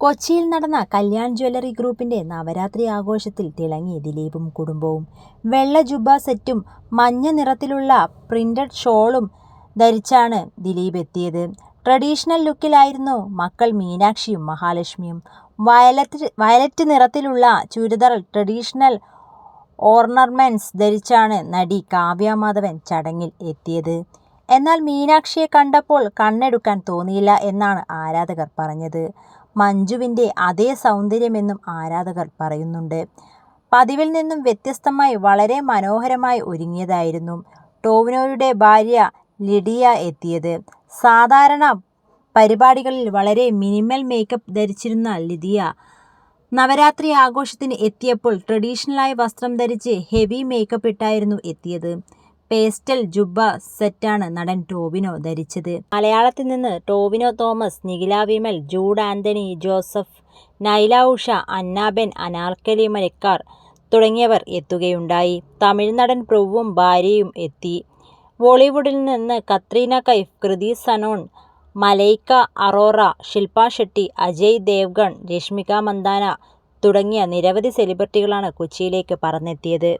കൊച്ചിയിൽ നടന്ന കല്യാൺ ജ്വല്ലറി ഗ്രൂപ്പിന്റെ നവരാത്രി ആഘോഷത്തിൽ തിളങ്ങി ദിലീപും കുടുംബവും. വെള്ള ജുബ സെറ്റും മഞ്ഞ നിറത്തിലുള്ള പ്രിന്റഡ് ഷോളും ധരിച്ചാണ് ദിലീപ് എത്തിയത്. ട്രഡീഷണൽ ലുക്കിലായിരുന്നു മക്കൾ മീനാക്ഷിയും മഹാലക്ഷ്മിയും. വയലറ്റ് വയലറ്റ് നിറത്തിലുള്ള ചുരിദാർ, ട്രഡീഷണൽ ഓർണർമെൻസ് ധരിച്ചാണ് നടി കാവ്യ മാധവൻ ചടങ്ങിൽ എത്തിയത്. എന്നാൽ മീനാക്ഷിയെ കണ്ടപ്പോൾ കണ്ണെടുക്കാൻ തോന്നിയില്ല എന്നാണ് ആരാധകർ പറഞ്ഞത്. മഞ്ജുവിന്റെ അതേ സൗന്ദര്യമെന്നും ആരാധകർ പറയുന്നുണ്ട്. പതിവിൽ നിന്നും വ്യത്യസ്തമായി വളരെ മനോഹരമായി ഒരുങ്ങിയതായിരുന്നു ടോവിനോയുടെ ഭാര്യ ലിഡിയ എത്തിയത്. സാധാരണ പരിപാടികളിൽ വളരെ മിനിമൽ മേക്കപ്പ് ധരിച്ചിരുന്ന ലിഡിയ നവരാത്രി ആഘോഷത്തിന് എത്തിയപ്പോൾ ട്രഡീഷണലായ വസ്ത്രം ധരിച്ച് ഹെവി മേക്കപ്പ് ഇട്ടായിരുന്നു എത്തിയത്. പേസ്റ്റൽ ജുബ്ബ സെറ്റാണ് നടൻ ടോവിനോ ധരിച്ചത്. മലയാളത്തിൽ നിന്ന് Tovino Thomas, Nikhila Vimal, Jude Antony Joseph, Nyla Usha, Anna Ben, Anarkali Marakkar തുടങ്ങിയവർ എത്തുകയുണ്ടായി. തമിഴ് നടൻ പ്രഭുവും ഭാര്യയും എത്തി. ബോളിവുഡിൽ നിന്ന് കത്രീന കൈഫ്, കൃതി സനോൺ, മലൈക്ക അറോറ, ശില്പ ഷെട്ടി, അജയ് ദേവ്ഗൺ, രശ്മിക മന്ദാന തുടങ്ങിയ നിരവധി സെലിബ്രിറ്റികളാണ് കൊച്ചിയിലേക്ക് പറന്നെത്തിയത്.